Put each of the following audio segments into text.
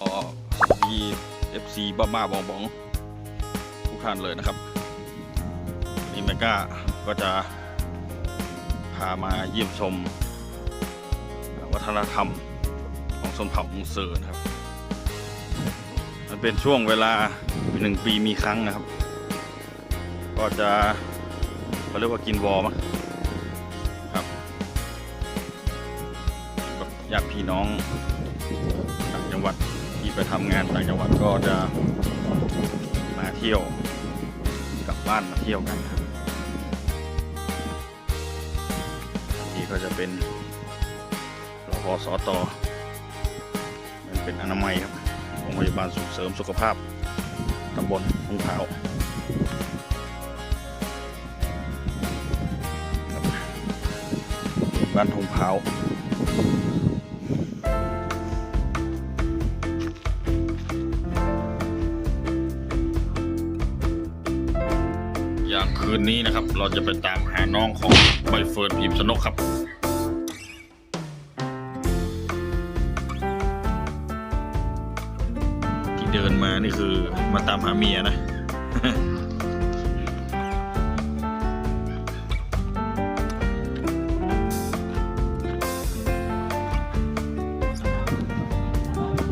ก็สวัสดี FC บ้าบ้าบองบองทุกท่านเลยนะครับนี่แมก้าก็จะพามาเยี่ยมชม วัฒนธรรมของชนเผ่ามูเซอร์นะครับ มันเป็นช่วงเวลาหนึ่งปีมีครั้งนะครับ ก็จะเขาเรียกว่ากินวอร์มั้งครับกับญาติพี่น้องต่างจังหวัด ที่ไปทำงานต่างจังหวัดก็จะมาเที่ยวกลับบ้านมาเที่ยวกันครับนี่ก็จะเป็นรพสตมันเป็นอนามัยครับโรงพยาบาลส่งเสริมสุขภาพตำบลทุ่งเท้าบ้านทงเผา คืนนี้นะครับ เราจะไปตามหาน้องของใบเฟิร์นพิมพ์ชนกครับที่เดินมานี่คือมาตามหาเมียนะ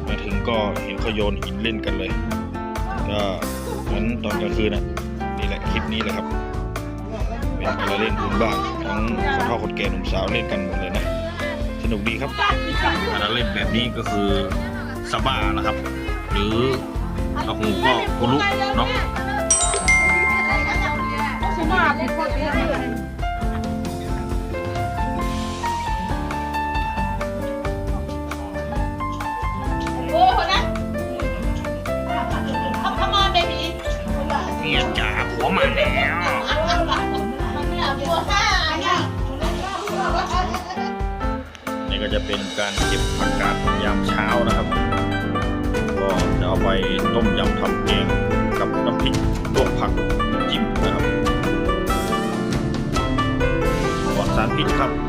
มาถึงก็เห็นเขาโยนหินเล่นกันเลย ก็เหมือนตอนกลางคืนนะ นี้แหละครับเป็นการเล่นพื้นบ้านทั้งคนเฒ่าคนแก่หนุ่มสาวเล่นกันหมดเลยนะ สนุกดีครับการเล่นแบบนี้ก็คือสบ้านะครับ หรือเราหูก็กุลุกเนาะ มาแล้วนี่ยนี่ก็จะเป็นการเก็บผักกาดยามเช้านะครับ ก็จะเอาไปต้มยำทำแกงกับน้ำพริกลวกผักจิ้มนะครับปลอดสารพิษครับ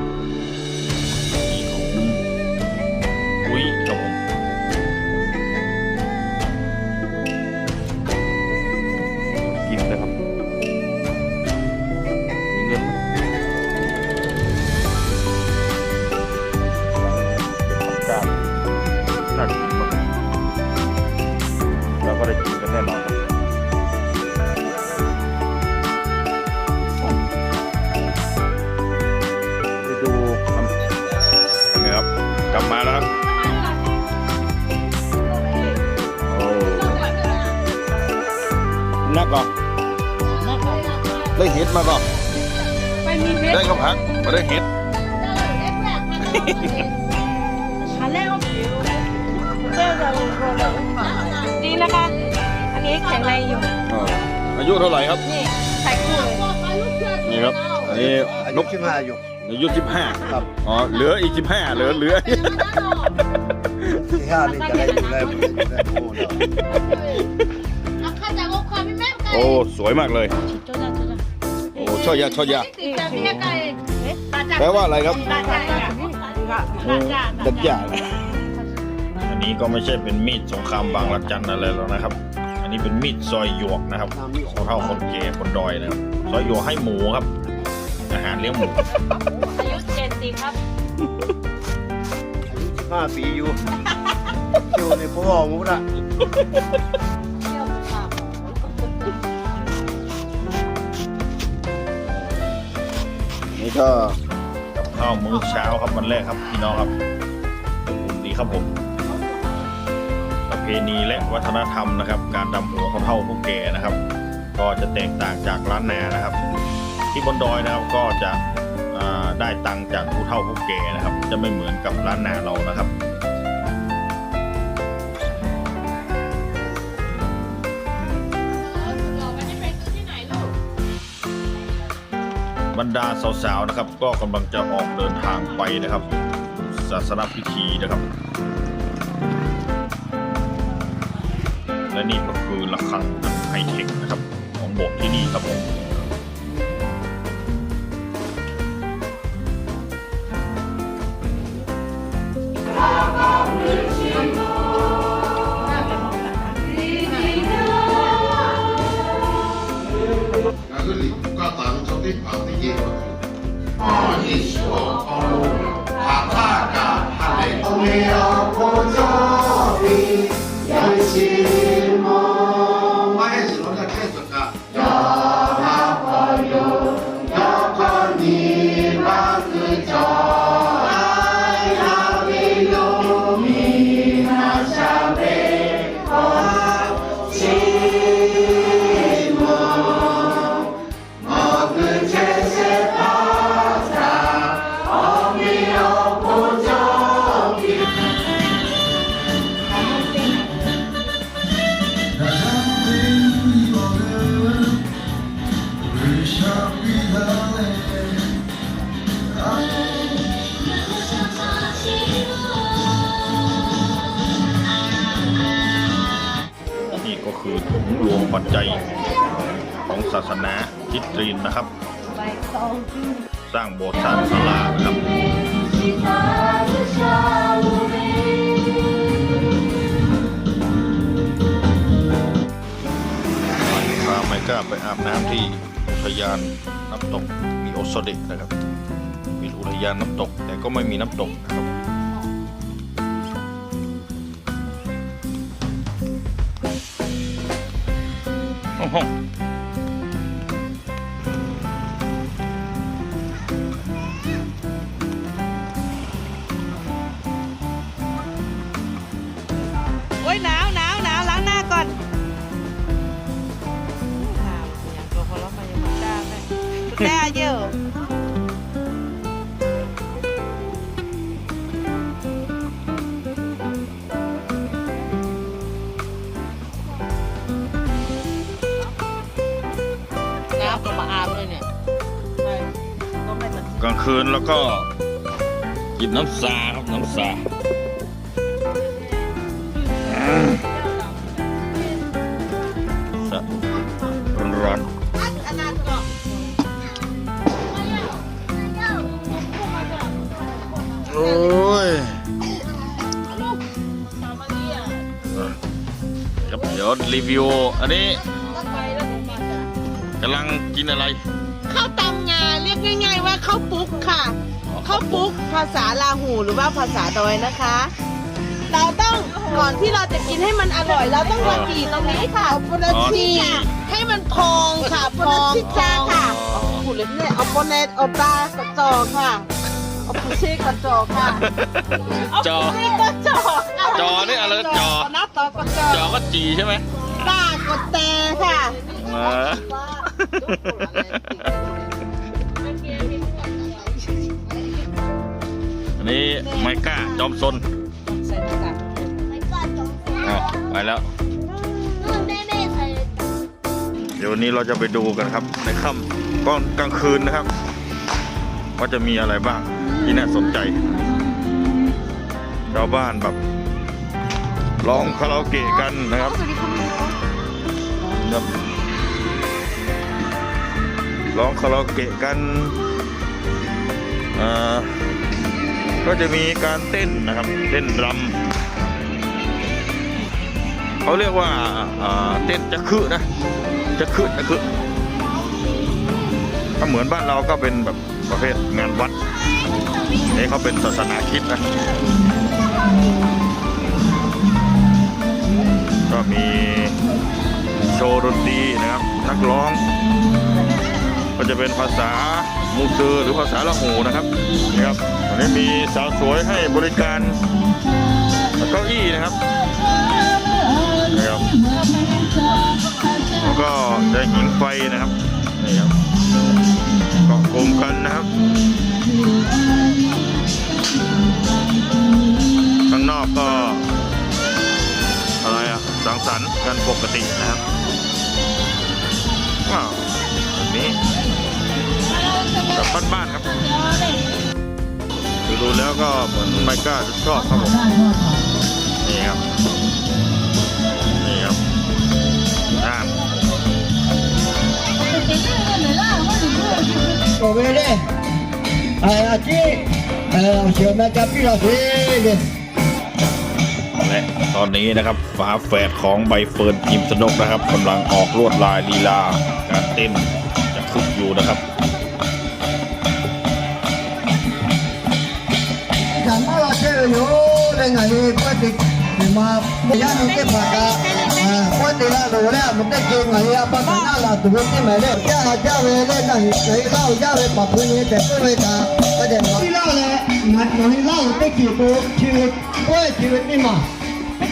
นักก่อนได้เห็ดมาก่อนไปมีเม็ดได้ข้าวผัดมาได้เห็ดอันแรกก็ผิวเจ้าจะลงโทษเลยดีนะคะ อันนี้แข็งแรงอยู่อ๋ออายุเท่าไหร่ครับ นี่ใส่คู่เลยนี่ครับอันนี้อายุนกสิบห้าอยู่อายุสิบห้าครับอ๋อเหลืออีกสิบห้าเหลือเหลือสี่ห้านี่จะได้อยู่ได้ไม่ได้อยู่ได้โอ้โหโอ้สวยมากเลย โอ้ช่อยาช่อยาแปลว่าอะไรครับโอ้ดัดยาอันนี้ก็ไม่ใช่เป็นมีดสงครามบางระจันอะไรแล้วนะครับ อันนี้เป็นมีดซอยหยวกนะครับคนเท่าคนแก่คนดอยนะครับซอยหยวกให้หมูครับ อาหารเลี้ยงหมูอายุเจ็ดสิบครับอายุสิบห้าปีอยู่อยู่ในพ่อหมูละ นี่ก็กับข้าวมื้อเช้าครับวันแรกครับพี่น้องครับอุ่นดีครับผม ประเพณีและวัฒนธรรมนะครับ การดำหัวคนเฒ่าผู้แก่นะครับ ก็จะแตกต่างจากร้านนานะครับ ที่บนดอยนะครับก็จะได้ตังจากผู้เฒ่าผู้แก่นะครับ จะไม่เหมือนกับร้านนาเรานะครับ บรรดาสาวๆนะครับ ก็กำลังจะออกเดินทางไปนะครับ ศาสนพิธีนะครับ และนี่ก็คือระฆังอันไฮเทคนะครับ 这里不管咋样做的饭都应该给我吃的哦你说哦咔咔咔咔嘞没有不作弊游戏 สนาคริดรีนนะครับ สร้างโบสถ์สร้างศาลานะครับพาไมก้าไปอาบน้ำที่อุทยานน้ำตกมีโอโซเดะนะครับมีอุทยานน้ำตก แต่ก็ไม่มีน้ำตกนะครับโอ้ คุณแม่เยอะน้ำก็มาอาบเลยเนี่ยไปก็ไม่มันกลางคืนแล้วก็กินน้ำซาครับน้ำซา ยวรีวิว อันนี้กำลังกินอะไร ข้าวตำงาเรียกง่าย ๆ ว่าข้าวปุ๊กค่ะข้าวปุ๊กภาษาลาหูหรือว่าภาษาดอยนะคะ เราต้องก่อนที่เราจะกินให้มันอร่อย เราต้องมาจีตรงนี้ค่ะปนชีให้มันพองค่ะพองพองค่ะพูดเลยเนี่ยเอาปนเนตเอาปลากระจอกค่ะ เอาปูชีกระจอกค่ะจอเอาปูชีกระจอกค่ะจอนี่อะไรจอ หน้าตอกระจอจอกก็จีใช่ไหมปลากระแตค่ะ เอออันนี้ไมก้าจอมซนใส่หน้ากากอ้าวไปแล้ว เดี๋ยววันนี้เราจะไปดูกันครับ ในค่ำก้อนกลางคืนนะครับ ว่าจะมีอะไรบ้าง ที่น่าสนใจ ชาวบ้านแบบร้องคาราโอเกะกันนะครับครับร้องคาราโอเกะกันก็จะมีการเต้นนะครับ เต้นรำเขาเรียกว่าอ่าเต้นจะคือนะจะคือจะคือถ้าเหมือนบ้านเราก็เป็นแบบประเภทงานวัด นี่เขาเป็นศาสนาคริดนะ ก็มีโชว์ดนตรีนะครับ นักร้อง ก็จะเป็นภาษามูซือหรือภาษาละหูนะครับนะครับวันนี้มีสาวสวยให้บริการเก้าอี้นะครับนะครับแล้วก็จะหิงไฟนะครับนี่ครับเกาะกลุ่มกันนะครับ ก็อะไรอะสังสรรค์กันปกตินะครับว้าวนี้แบบบ้านๆครับดูแล้วก็เหมือนไมก้าจะชอบครับผมนี่ครับนี่ครับน้ำโอเวเลยไอ้อาชีเออเชื่อแม่กับพี่เราสิ อนนี้นะครับฝาแฝดของใบเฟิร์นพิมสนกนะครับกำลังออกลวดลายลีลา การเต้นจะคึกอยู่นะครับการมาลาเชลโยเรงไงปฏิมาพยานุเก็บปากาปฏิลาโลเล่มุกได้เก่งไงอาปะกันน่าลาตัวที่ไม่เล่จ้าจ้าเวเล่นั่งไหนเล่าจ้าเวปับปุ้ยแต่ปุ้ยตาประเด็นที่เล่าเลยมันมันเล่าได้กี่ตัวชีวิตโอ้ยชีวิตนี่มา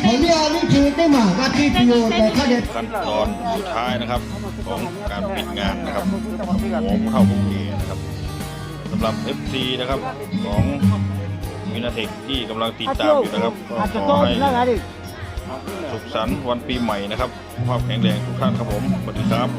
ผมเรียกวิธีได้หมากว่าที่พิโอแต่ถ้าเด็ดขั้นตอนสุดท้ายนะครับของการปิดงานนะครับผมเข้าบุกเกนะครับสำหรับ FC นะครับของมินาเทคที่กำลังติดตามอยู่นะครับขอให้สุขสันต์วันปีใหม่นะครับความแข็งแรงทุกท่านครับผมสวัสดีครับ